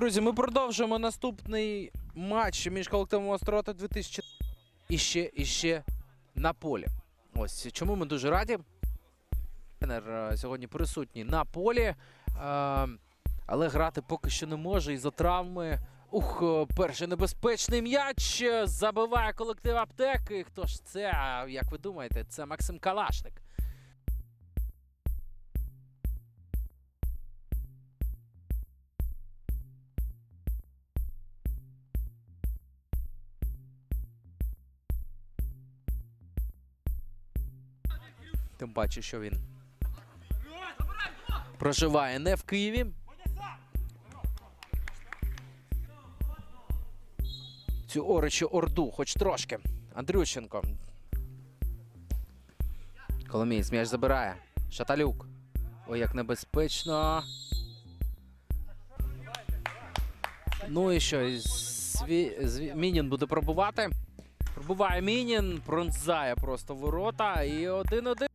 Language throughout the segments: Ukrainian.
Друзі, ми продовжуємо наступний матч між колективом Острота 2000 і ще, і ще на полі. Ось чому ми дуже раді. Тренер е, сьогодні присутній на полі, е, але грати поки що не може із-за травми. Ух, е, перший небезпечний м'яч забиває колектив аптеки. Хто ж це? Як ви думаєте, це Максим Калашник. Тим паче, що він проживає не в Києві. Цю оричу орду, хоч трошки. Андрющенко. Коломієць м'яч забирає. Шаталюк. Ой, як небезпечно. Ну і що? Зві... Зві... Мінін буде пробувати. Пробуває Мінін, пронзає просто ворота. І один-один.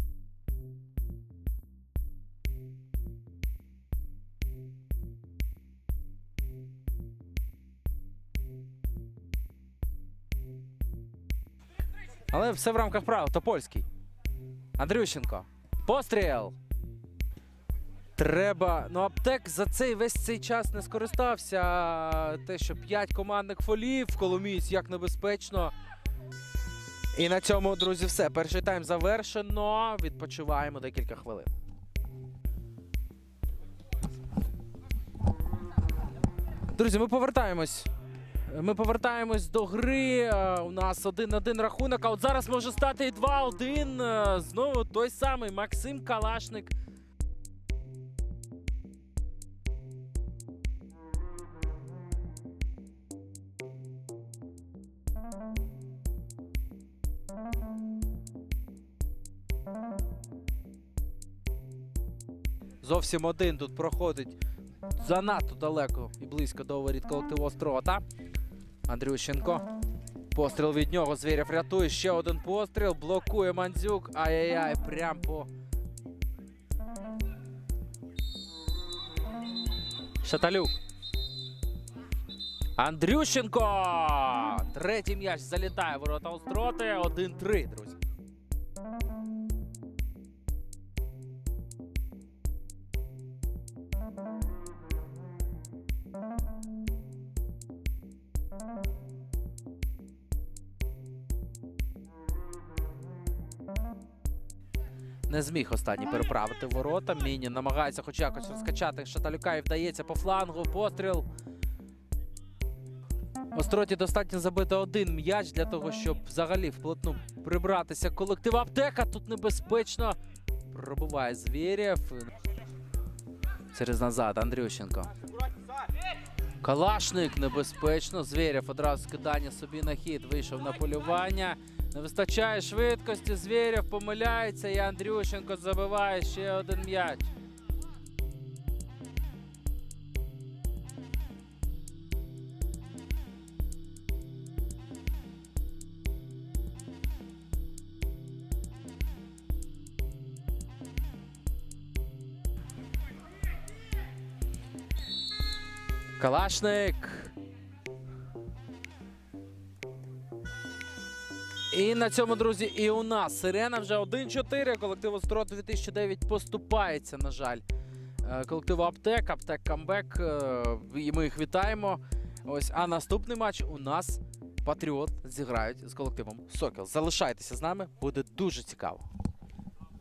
Але все в рамках правил. Топольський. Андрющенко. Постріл. Треба. Ну, аптек за цей весь цей час не скористався. Те, що 5 командних фолів, Коломієць як небезпечно. І на цьому, друзі, все. Перший тайм завершено. Відпочиваємо декілька хвилин. Друзі, ми повертаємось. Ми повертаємось до гри. Е, У нас 1-1 рахунок. А от зараз може стати і 2-1. Е, Знову той самий Максим Калашник. Зовсім один тут проходить занадто далеко і близько до воріт колективу Острота. Андрющенко. Постріл від нього. Звірів рятує. Ще один постріл. Блокує Мандзюк. Ай-яй-яй. Прям по. Шаталюк. Андрющенко. Третій м'яч залітає ворота Остроти. 1-3, друзі. Не зміг останній переправити ворота. Міні намагається хоч якось розкачати Шаталюка і вдається по флангу. Постріл. Остроті достатньо забити один м'яч для того, щоб взагалі вплотну прибратися. Колектив аптека тут небезпечно. Пробуває Звєрєв. Через назад Андрющенко. Калашник небезпечно. Звєрєв одразу скидання собі на хід. Вийшов на полювання. Не вистачає швидкості. Звєрєв помиляється. І Андрющенко забиває ще один м'яч. Калашник. І на цьому, друзі, і у нас сирена вже 1-4. Колектив Острот 2009 поступається, на жаль. Е, Колективу Аптек, Аптек Камбек. е, І ми їх вітаємо. Ось, а наступний матч у нас Патріот зіграють з колективом Сокіл. Залишайтеся з нами, буде дуже цікаво.